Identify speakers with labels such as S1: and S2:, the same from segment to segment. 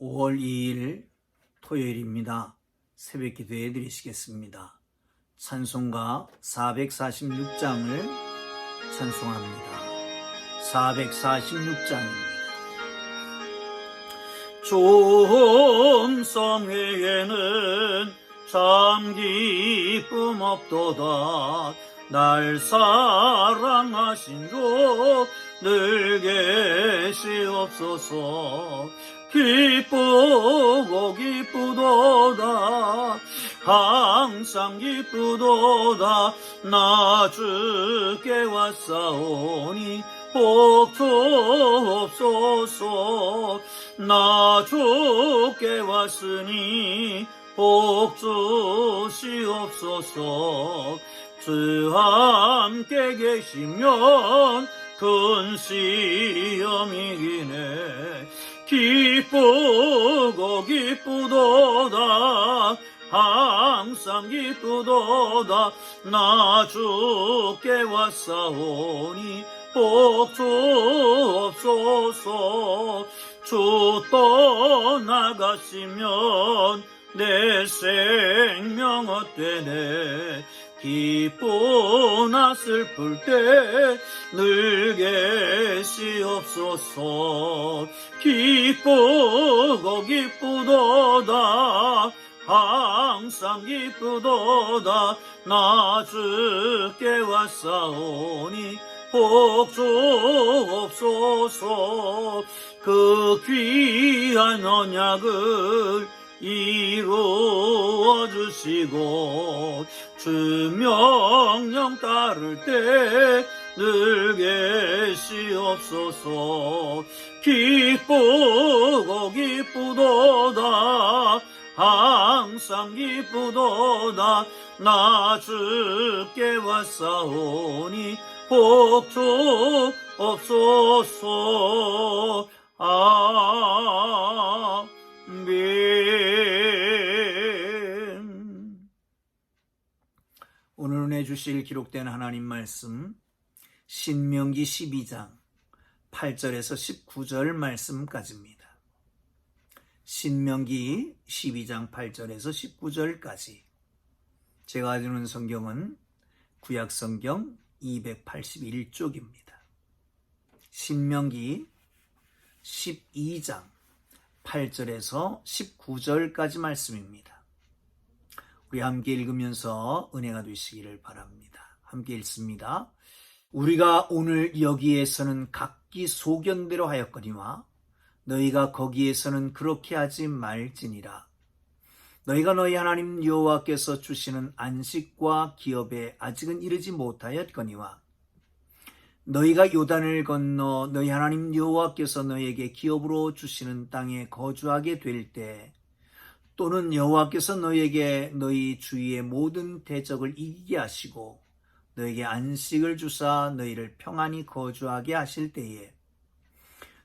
S1: 5월 2일 토요일입니다. 새벽 기도해 드리시겠습니다. 찬송가 446장을 찬송합니다. 446장입니다. 종성회에는 참 기쁨 없도다 날 사랑하신 주 늘 계시옵소서 기쁘고 기쁘도다. 항상 기쁘도다. 나 주께 왔사오니 복 주옵소서. 나 주께 왔으니 복 주시옵소서. 주 함께 계시면 큰 시험이기네 기쁘고 기쁘도다. 항상 기쁘도다. 나 주께 왔사오니 복 주옵소서. 주 떠나가시면 내 생명 어때네 기쁘나 슬플 때 늘 계시옵소서. 기쁘고 기쁘도다. 항상 기쁘도다. 나 주께 왔사오니 복 주옵소서. 그 귀한 언약을 이루어 주시고 주 명령 따를 때늘 계시옵소서. 기쁘고 기쁘도다. 항상 기쁘도다. 나 주께 왔사오니 복 주옵소서. 아 은혜 주실 기록된 하나님 말씀 신명기 12장 8절에서 19절 말씀까지입니다. 신명기 12장 8절에서 19절까지 제가 가지는 성경은 구약 성경 281쪽입니다. 신명기 12장 8절에서 19절까지 말씀입니다. 우리 함께 읽으면서 은혜가 되시기를 바랍니다. 함께 읽습니다. 우리가 오늘 여기에서는 각기 소견대로 하였거니와 너희가 거기에서는 그렇게 하지 말지니라. 너희가 너희 하나님 여호와께서 주시는 안식과 기업에 아직은 이르지 못하였거니와 너희가 요단을 건너 너희 하나님 여호와께서 너희에게 기업으로 주시는 땅에 거주하게 될 때 또는 여호와께서 너희에게 너희 주위의 모든 대적을 이기게 하시고 너에게 안식을 주사 너희를 평안히 거주하게 하실 때에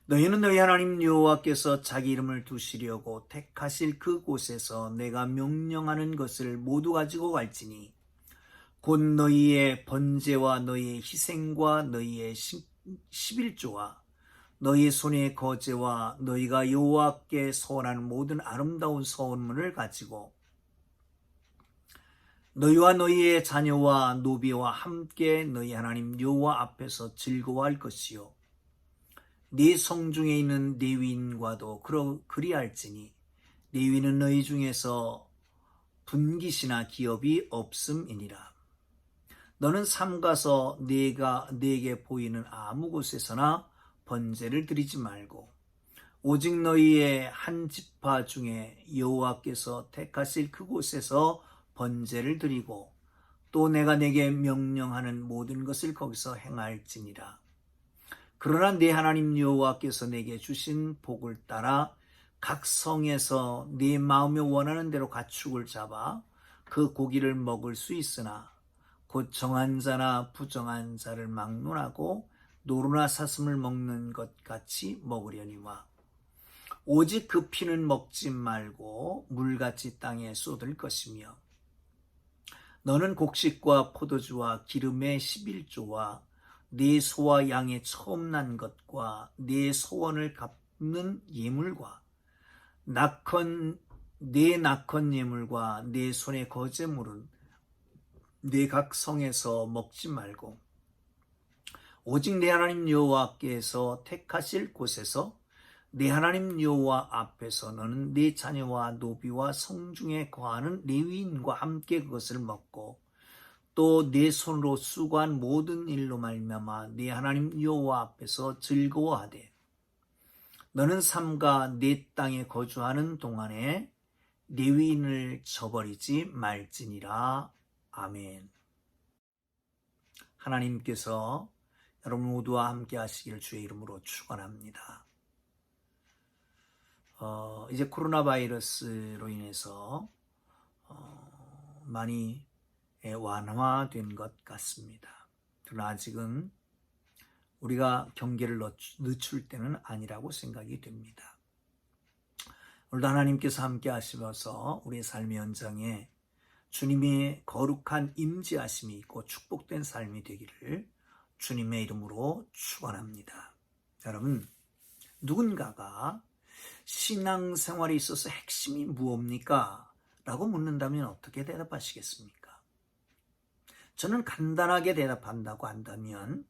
S1: 너희는 너희 하나님 여호와께서 자기 이름을 두시려고 택하실 그 곳에서 내가 명령하는 것을 모두 가지고 갈지니 곧 너희의 번제와 너희의 희생과 너희의 십일조와 너희의 손의 거제와 너희가 여호와께 서원하는 모든 아름다운 서원문을 가지고 너희와 너희의 자녀와 노비와 함께 너희 하나님 여호와 앞에서 즐거워할 것이요. 네 성중에 있는 레위인과도 그러 그리할지니 레위는 너희 중에서 분깃이나 기업이 없음이니라. 너는 삼가서 내가 내게 보이는 아무 곳에서나 번제를 드리지 말고 오직 너희의 한 지파 중에 여호와께서 택하실 그곳에서 번제를 드리고 또 내가 내게 명령하는 모든 것을 거기서 행할지니라. 그러나 내 하나님 여호와께서 내게 주신 복을 따라 각 성에서 네 마음에 원하는 대로 가축을 잡아 그 고기를 먹을 수 있으나 곧 정한 자나 부정한 자를 막론하고 노루나 사슴을 먹는 것 같이 먹으려니와. 오직 그 피는 먹지 말고 물같이 땅에 쏟을 것이며. 너는 곡식과 포도주와 기름의 11조와 네 소와 양의 처음 난 것과 네 소원을 갚는 예물과 낙헌 내 낙헌 예물과 내 손의 거제물은 내각 성에서 먹지 말고 오직 내 하나님 여호와께서 택하실 곳에서 내 하나님 여호와 앞에서 너는 네 자녀와 노비와 성중에 거하는 레위인과 함께 그것을 먹고 또 내 손으로 수고한 모든 일로 말미암아 네 하나님 여호와 앞에서 즐거워하되 너는 삼가 내 땅에 거주하는 동안에 레위인을 저버리지 말지니라 아멘. 하나님께서 여러분 모두와 함께 하시기를 주의 이름으로 축원합니다. 어, 이제 코로나 바이러스로 인해서 어, 많이 예, 완화된 것 같습니다. 그러나 아직은 우리가 경계를 늦출 때는 아니라고 생각이 됩니다. 오늘도 하나님께서 함께 하시면서 우리의 삶의 현장에 주님의 거룩한 임재하심이 있고 축복된 삶이 되기를 주님의 이름으로 축원합니다. 여러분 누군가가 신앙생활에 있어서 핵심이 무엇입니까? 라고 묻는다면 어떻게 대답하시겠습니까? 저는 간단하게 대답한다고 한다면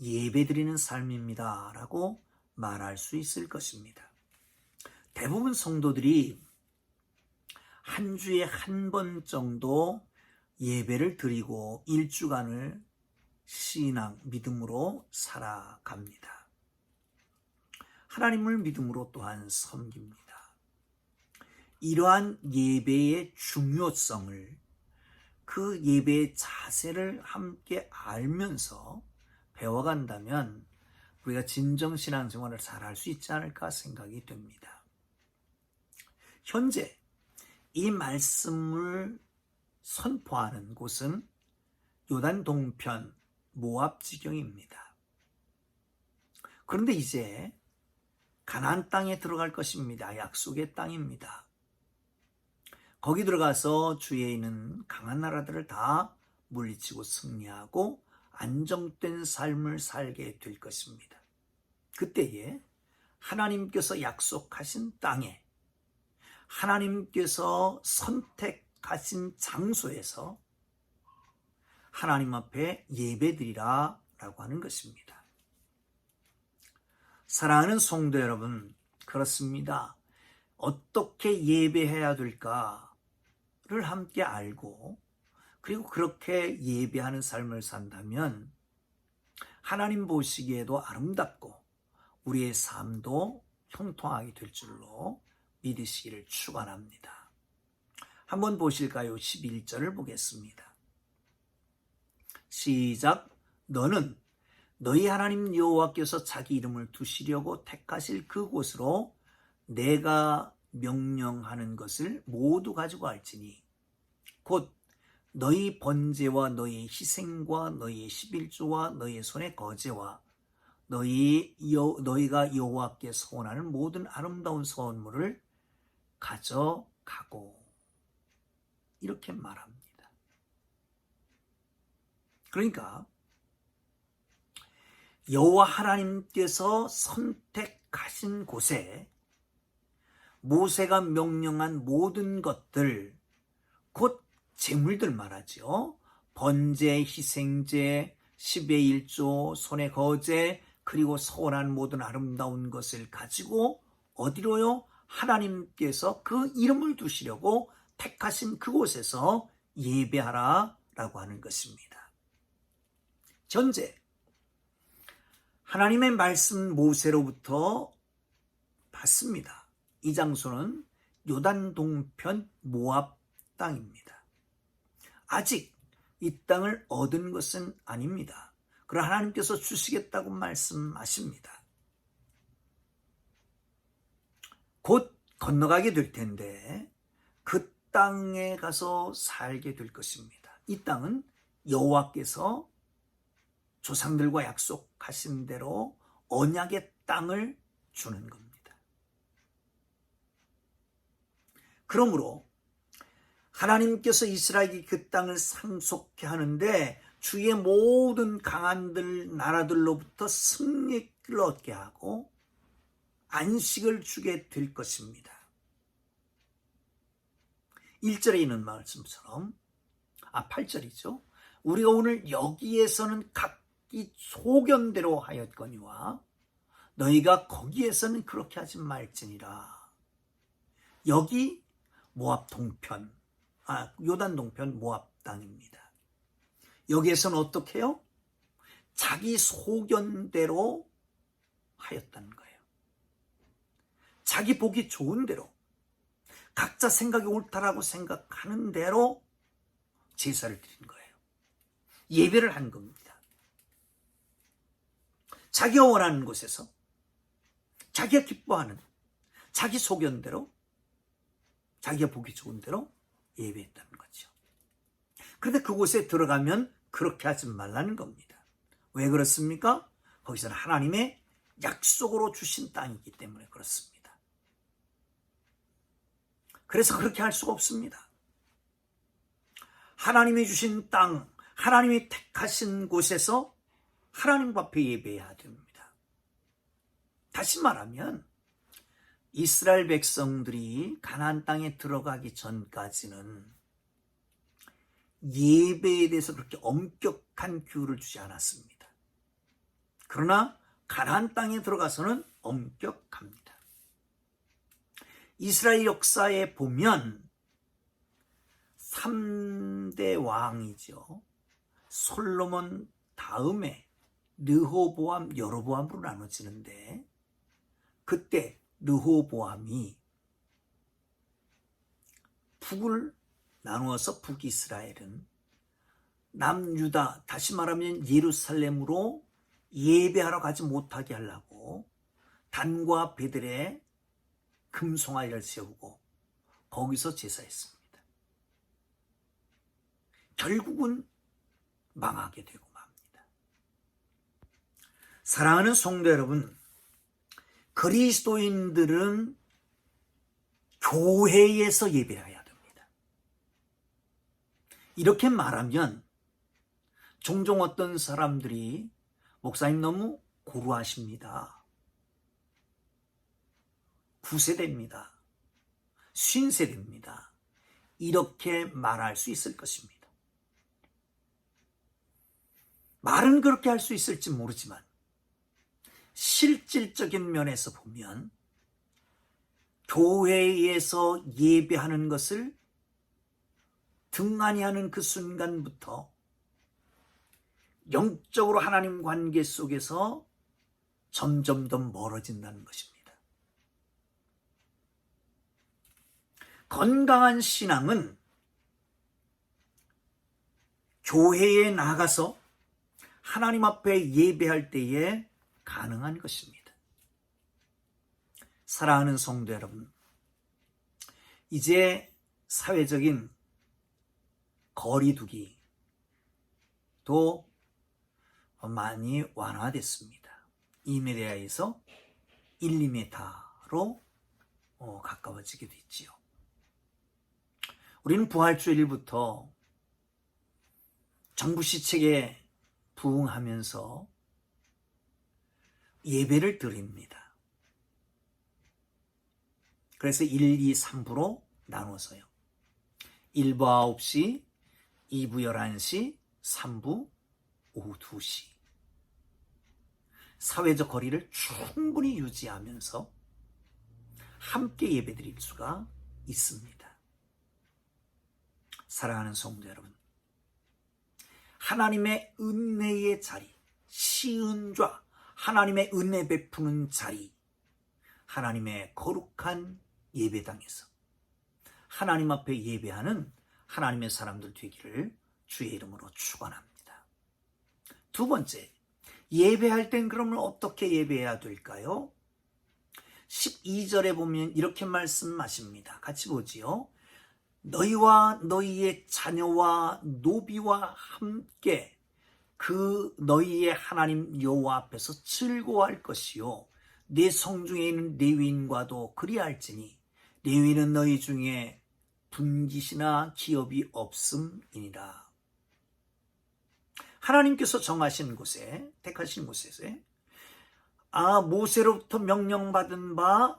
S1: 예배드리는 삶입니다. 라고 말할 수 있을 것입니다. 대부분 성도들이 한 주에 한 번 정도 예배를 드리고 일주간을 신앙, 믿음으로 살아갑니다. 하나님을 믿음으로 또한 섬깁니다. 이러한 예배의 중요성을 그 예배의 자세를 함께 알면서 배워간다면 우리가 진정 신앙생활을 잘 할 수 있지 않을까 생각이 됩니다. 현재 이 말씀을 선포하는 곳은 요단 동편 모압 지경입니다. 그런데 이제 가나안 땅에 들어갈 것입니다. 약속의 땅입니다. 거기 들어가서 주위에 있는 강한 나라들을 다 물리치고 승리하고 안정된 삶을 살게 될 것입니다. 그때에 하나님께서 약속하신 땅에 하나님께서 선택하신 장소에서 하나님 앞에 예배드리라 라고 하는 것입니다. 사랑하는 성도 여러분, 그렇습니다. 어떻게 예배해야 될까를 함께 알고, 그리고 그렇게 예배하는 삶을 산다면, 하나님 보시기에도 아름답고, 우리의 삶도 형통하게 될 줄로 믿으시기를 축원합니다. 한번 보실까요? 11절을 보겠습니다. 시작. 너는 너희 하나님 여호와께서 자기 이름을 두시려고 택하실 그곳으로 내가 명령하는 것을 모두 가지고 알지니 곧 너희 번제와 너희 희생과 너희 십일조와 너희 손의 거제와 너희 여, 너희가 여호와께 소원하는 모든 아름다운 소원물을 가져가고 이렇게 말합니다. 그러니까 여호와 하나님께서 선택하신 곳에 모세가 명령한 모든 것들 곧 재물들 말하죠. 번제, 희생제, 10의 1조, 손의 거제, 그리고 소원한 모든 아름다운 것을 가지고 어디로요? 하나님께서 그 이름을 두시려고 택하신 그곳에서 예배하라 라고 하는 것입니다. 전제 하나님의 말씀 모세로부터 받습니다. 이 장소는 요단 동편 모압 땅입니다. 아직 이 땅을 얻은 것은 아닙니다. 그러나 하나님께서 주시겠다고 말씀하십니다. 곧 건너가게 될 텐데 그 땅에 가서 살게 될 것입니다. 이 땅은 여호와께서 조상들과 약속하신 대로 언약의 땅을 주는 겁니다. 그러므로 하나님께서 이스라엘이 그 땅을 상속케 하는데 주의 모든 강한들 나라들로부터 승리를 얻게 하고 안식을 주게 될 것입니다. 1절에 있는 말씀처럼 아 8절이죠. 우리가 오늘 여기에서는 각 기 소견대로 하였거니와 너희가 거기에서는 그렇게 하지 말지니라. 여기 모압 동편, 아 요단 동편 모압 땅입니다. 여기에서는 어떻게 해요? 자기 소견대로 하였다는 거예요. 자기 보기 좋은 대로 각자 생각이 옳다라고 생각하는 대로 제사를 드린 거예요. 예배를 한 겁니다. 자기가 원하는 곳에서 자기가 기뻐하는 자기 소견대로 자기가 보기 좋은 대로 예배했다는 거죠. 그런데 그곳에 들어가면 그렇게 하지 말라는 겁니다. 왜 그렇습니까? 거기서는 하나님의 약속으로 주신 땅이기 때문에 그렇습니다. 그래서 그렇게 할 수가 없습니다. 하나님이 주신 땅, 하나님이 택하신 곳에서 하나님 앞에 예배해야 됩니다. 다시 말하면 이스라엘 백성들이 가나안 땅에 들어가기 전까지는 예배에 대해서 그렇게 엄격한 규율을 주지 않았습니다. 그러나 가나안 땅에 들어가서는 엄격합니다. 이스라엘 역사에 보면 3대 왕이죠. 솔로몬 다음에 느호보암, 여로보암으로 나눠지는데 그때 느호보암이 북을 나누어서 북이스라엘은 남유다, 다시 말하면 예루살렘으로 예배하러 가지 못하게 하려고 단과 베들에 금송아리를 세우고 거기서 제사했습니다. 결국은 망하게 되고. 사랑하는 성도 여러분, 그리스도인들은 교회에서 예배해야 됩니다. 이렇게 말하면 종종 어떤 사람들이 목사님 너무 고루하십니다. 9세대입니다. 50세대입니다. 이렇게 말할 수 있을 것입니다. 말은 그렇게 할 수 있을지 모르지만 실질적인 면에서 보면 교회에서 예배하는 것을 등한히 하는 그 순간부터 영적으로 하나님 관계 속에서 점점 더 멀어진다는 것입니다. 건강한 신앙은 교회에 나가서 하나님 앞에 예배할 때에 가능한 것입니다. 사랑하는 성도 여러분, 이제 사회적인 거리두기도 많이 완화됐습니다. 2m에서 1, 2m로 어, 가까워지게 됐지요. 우리는 부활주일부터 정부 시책에 부응하면서 예배를 드립니다. 그래서 1, 2, 3부로 나눠서요. 1부 9시, 2부 11시, 3부 오후 2시. 사회적 거리를 충분히 유지하면서 함께 예배 드릴 수가 있습니다. 사랑하는 성도 여러분. 하나님의 은혜의 자리, 시은좌, 하나님의 은혜 베푸는 자리, 하나님의 거룩한 예배당에서 하나님 앞에 예배하는 하나님의 사람들 되기를 주의 이름으로 축원합니다. 두 번째, 예배할 땐 그러면 어떻게 예배해야 될까요? 12절에 보면 이렇게 말씀하십니다. 같이 보지요. 너희와 너희의 자녀와 노비와 함께 그 너희의 하나님 여호와 앞에서 즐거워할 것이요 내 성 중에 있는 레위인과도 그리할지니 레위는 너희 중에 분깃이나 기업이 없음이니라. 하나님께서 정하신 곳에 택하신 곳에 아 모세로부터 명령받은 바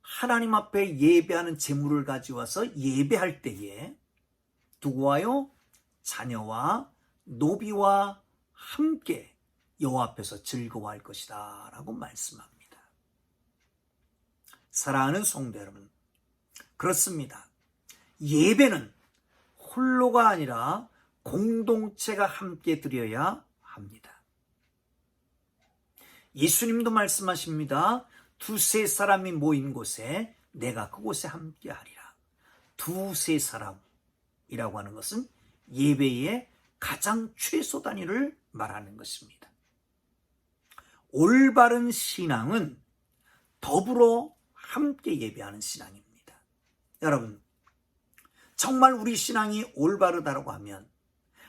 S1: 하나님 앞에 예배하는 제물을 가져와서 예배할 때에 누구와요? 자녀와 노비와 함께 여호와 앞에서 즐거워할 것이다 라고 말씀합니다. 사랑하는 성도 여러분, 그렇습니다. 예배는 홀로가 아니라 공동체가 함께 드려야 합니다. 예수님도 말씀하십니다. 두세 사람이 모인 곳에 내가 그곳에 함께 하리라. 두세 사람이라고 하는 것은 예배의 가장 최소 단위를 말하는 것입니다. 올바른 신앙은 더불어 함께 예배하는 신앙입니다. 여러분, 정말 우리 신앙이 올바르다고 하면,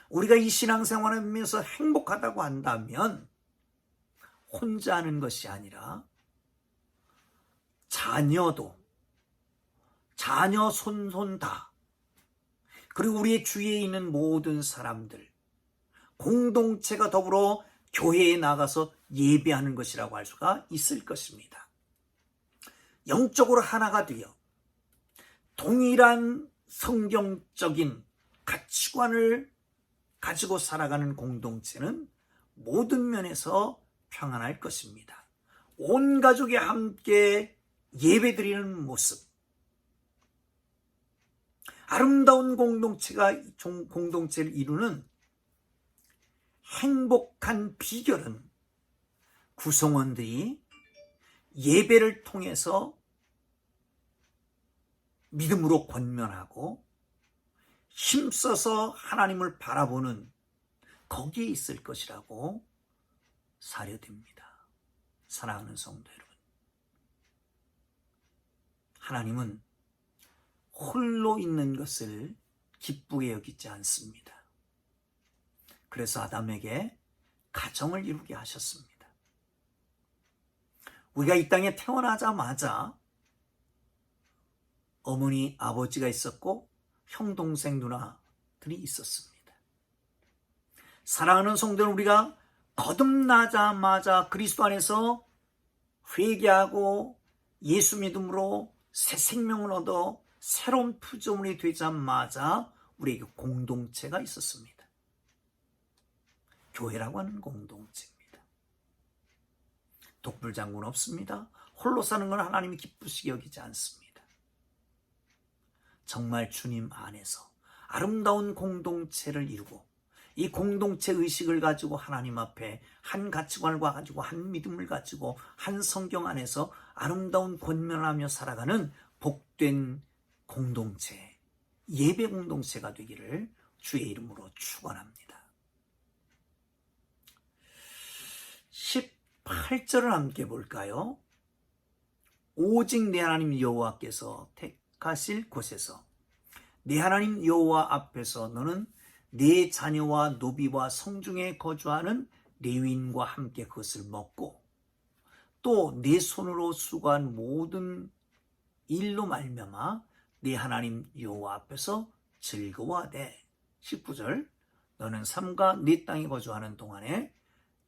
S1: 우리가 이 신앙생활을 하면서 행복하다고 한다면, 혼자 하는 것이 아니라, 자녀도, 자녀 손손 다, 그리고 우리의 주위에 있는 모든 사람들, 공동체가 더불어 교회에 나가서 예배하는 것이라고 할 수가 있을 것입니다. 영적으로 하나가 되어 동일한 성경적인 가치관을 가지고 살아가는 공동체는 모든 면에서 평안할 것입니다. 온 가족이 함께 예배드리는 모습, 아름다운 공동체가 공동체를 이루는 행복한 비결은 구성원들이 예배를 통해서 믿음으로 권면하고 힘써서 하나님을 바라보는 거기에 있을 것이라고 사료됩니다. 사랑하는 성도 여러분. 하나님은 홀로 있는 것을 기쁘게 여기지 않습니다. 그래서 아담에게 가정을 이루게 하셨습니다. 우리가 이 땅에 태어나자마자 어머니, 아버지가 있었고 형, 동생, 누나들이 있었습니다. 사랑하는 성도는 우리가 거듭나자마자 그리스도 안에서 회개하고 예수 믿음으로 새 생명을 얻어 새로운 피조물이 되자마자 우리에게 공동체가 있었습니다. 교회라고 하는 공동체입니다. 독불장군 없습니다. 홀로 사는 건 하나님이 기쁘시게 여기지 않습니다. 정말 주님 안에서 아름다운 공동체를 이루고 이 공동체 의식을 가지고 하나님 앞에 한 가치관을 가지고 한 믿음을 가지고 한 성경 안에서 아름다운 권면하며 살아가는 복된 공동체, 예배 공동체가 되기를 주의 이름으로 축원합니다. 18절을 함께 볼까요? 오직 내 하나님 여호와께서 택하실 곳에서 내 하나님 여호와 앞에서 너는 내 자녀와 노비와 성중에 거주하는 레위인과 함께 그것을 먹고 또 내 손으로 수고한 모든 일로 말미암아 네 하나님 여호와 앞에서 즐거워하되 19절 너는 삼가 네 땅에 거주하는 동안에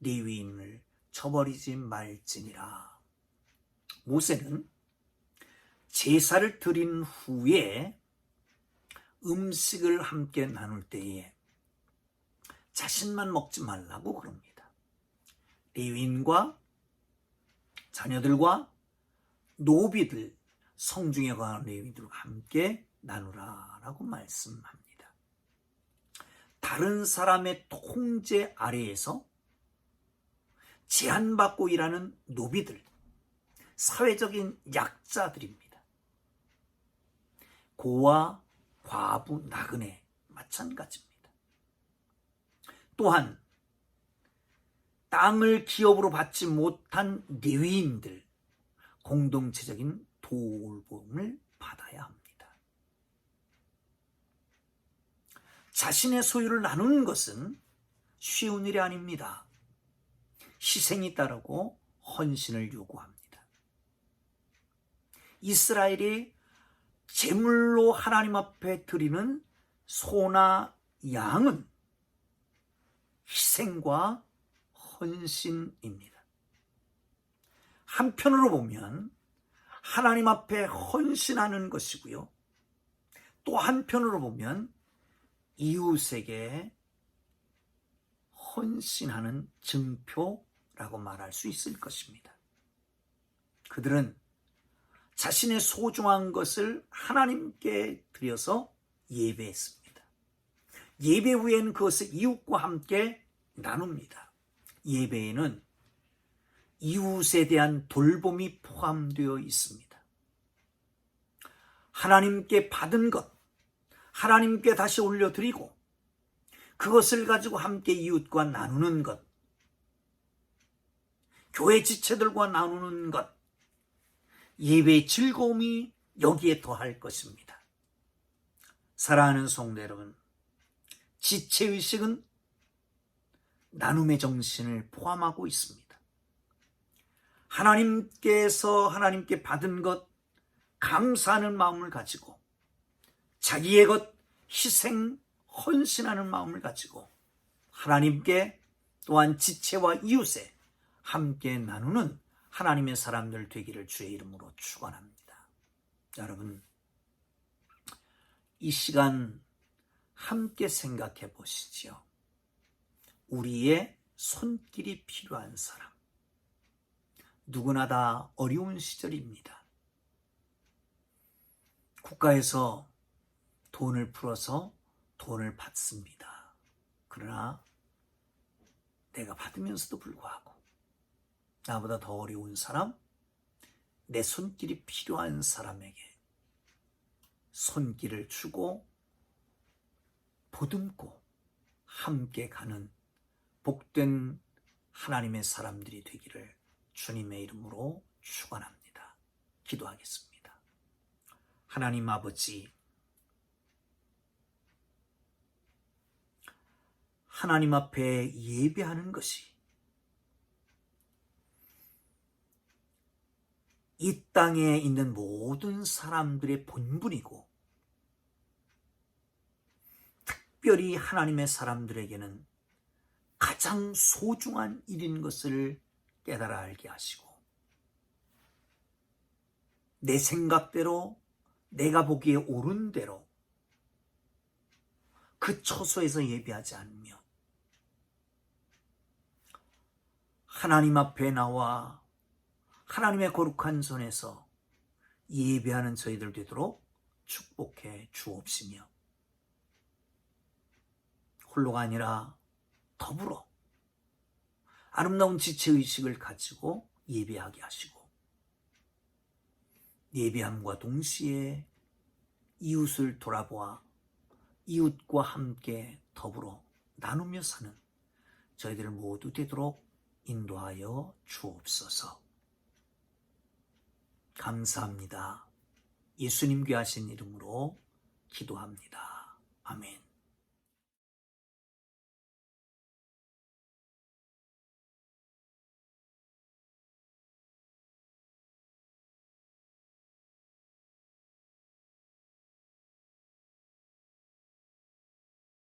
S1: 레위인을 쳐버리지 말지니라. 모세는 제사를 드린 후에 음식을 함께 나눌 때에 자신만 먹지 말라고 그럽니다. 레위인과 자녀들과 노비들, 성중에 관한 레위들과 함께 나누라라고 말씀합니다. 다른 사람의 통제 아래에서 제한받고 일하는 노비들, 사회적인 약자들입니다. 고와 과부, 나그네 마찬가지입니다. 또한 땅을 기업으로 받지 못한 내위인들 공동체적인 돌봄을 받아야 합니다. 자신의 소유를 나누는 것은 쉬운 일이 아닙니다. 희생이 따르고 헌신을 요구합니다. 이스라엘이 제물로 하나님 앞에 드리는 소나 양은 희생과 헌신입니다. 한편으로 보면 하나님 앞에 헌신하는 것이고요. 또 한편으로 보면 이웃에게 헌신하는 증표 라고 말할 수 있을 것입니다. 그들은 자신의 소중한 것을 하나님께 드려서 예배했습니다. 예배 후에는 그것을 이웃과 함께 나눕니다. 예배에는 이웃에 대한 돌봄이 포함되어 있습니다. 하나님께 받은 것, 하나님께 다시 올려드리고, 그것을 가지고 함께 이웃과 나누는 것, 교회 지체들과 나누는 것, 예배의 즐거움이 여기에 더할 것입니다. 사랑하는 성도 여러분, 지체의식은 나눔의 정신을 포함하고 있습니다. 하나님께서 하나님께 받은 것, 감사하는 마음을 가지고 자기의 것, 희생, 헌신하는 마음을 가지고 하나님께 또한 지체와 이웃에 함께 나누는 하나님의 사람들 되기를 주의 이름으로 축원합니다. 여러분 이 시간 함께 생각해 보시지요. 우리의 손길이 필요한 사람. 누구나 다 어려운 시절입니다. 국가에서 돈을 풀어서 돈을 받습니다. 그러나 내가 받으면서도 불구하고 나보다 더 어려운 사람, 내 손길이 필요한 사람에게 손길을 주고 보듬고 함께 가는 복된 하나님의 사람들이 되기를 주님의 이름으로 축원합니다. 기도하겠습니다. 하나님 아버지 하나님 앞에 예배하는 것이 이 땅에 있는 모든 사람들의 본분이고 특별히 하나님의 사람들에게는 가장 소중한 일인 것을 깨달아 알게 하시고 내 생각대로 내가 보기에 옳은 대로 그 처소에서 예배하지 않으며 하나님 앞에 나와 하나님의 거룩한 손에서 예배하는 저희들 되도록 축복해 주옵시며 홀로가 아니라 더불어 아름다운 지체의식을 가지고 예배하게 하시고 예배함과 동시에 이웃을 돌아보아 이웃과 함께 더불어 나누며 사는 저희들 모두 되도록 인도하여 주옵소서. 감사합니다. 예수님 귀하신 이름으로 기도합니다. 아멘.